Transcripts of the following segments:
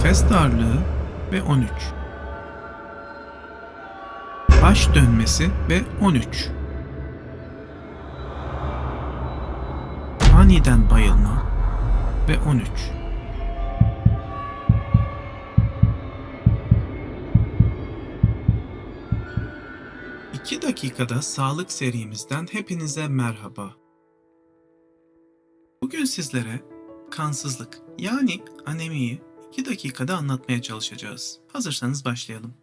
nefes darlığı ve 13. Baş dönmesi ve 13. Aniden bayılma ve 13. İki dakikada sağlık serimizden hepinize merhaba. Bugün sizlere kansızlık yani anemiyi 2 dakikada anlatmaya çalışacağız. Hazırsanız başlayalım.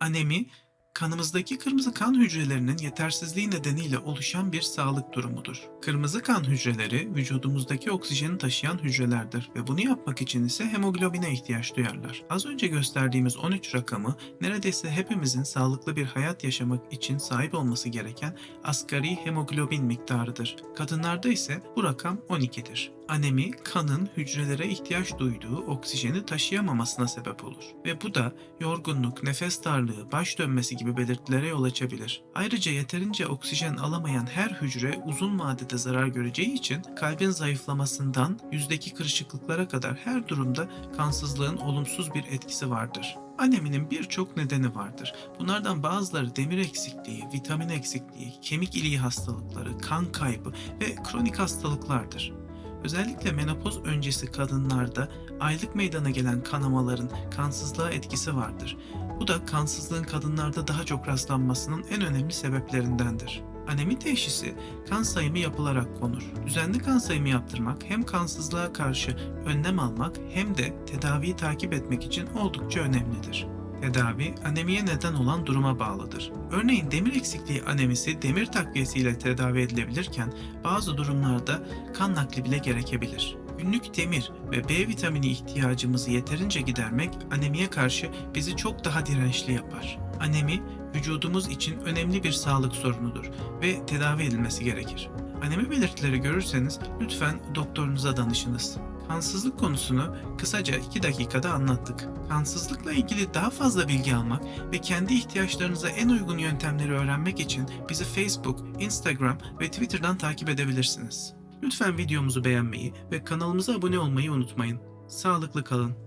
Anemi, kanımızdaki kırmızı kan hücrelerinin yetersizliği nedeniyle oluşan bir sağlık durumudur. Kırmızı kan hücreleri vücudumuzdaki oksijeni taşıyan hücrelerdir ve bunu yapmak için ise hemoglobine ihtiyaç duyarlar. Az önce gösterdiğimiz 13 rakamı neredeyse hepimizin sağlıklı bir hayat yaşamak için sahip olması gereken asgari hemoglobin miktarıdır. Kadınlarda ise bu rakam 12'dir. Anemi kanın hücrelere ihtiyaç duyduğu oksijeni taşıyamamasına sebep olur ve bu da yorgunluk, nefes darlığı, baş dönmesi gibi belirtilere yol açabilir. Ayrıca yeterince oksijen alamayan her hücre uzun vadede zarar göreceği için kalbin zayıflamasından yüzdeki kırışıklıklara kadar her durumda kansızlığın olumsuz bir etkisi vardır. Aneminin birçok nedeni vardır. Bunlardan bazıları demir eksikliği, vitamin eksikliği, kemik iliği hastalıkları, kan kaybı ve kronik hastalıklardır. Özellikle menopoz öncesi kadınlarda aylık meydana gelen kanamaların kansızlığa etkisi vardır. Bu da kansızlığın kadınlarda daha çok rastlanmasının en önemli sebeplerindendir. Anemi teşhisi kan sayımı yapılarak konur. Düzenli kan sayımı yaptırmak hem kansızlığa karşı önlem almak hem de tedaviyi takip etmek için oldukça önemlidir. Tedavi anemiye neden olan duruma bağlıdır. Örneğin demir eksikliği anemisi demir takviyesiyle tedavi edilebilirken bazı durumlarda kan nakli bile gerekebilir. Günlük demir ve B vitamini ihtiyacımızı yeterince gidermek anemiye karşı bizi çok daha dirençli yapar. Anemi vücudumuz için önemli bir sağlık sorunudur ve tedavi edilmesi gerekir. Anemi belirtileri görürseniz lütfen doktorunuza danışınız. Kansızlık konusunu kısaca 2 dakikada anlattık. Kansızlıkla ilgili daha fazla bilgi almak ve kendi ihtiyaçlarınıza en uygun yöntemleri öğrenmek için bizi Facebook, Instagram ve Twitter'dan takip edebilirsiniz. Lütfen videomuzu beğenmeyi ve kanalımıza abone olmayı unutmayın. Sağlıklı kalın.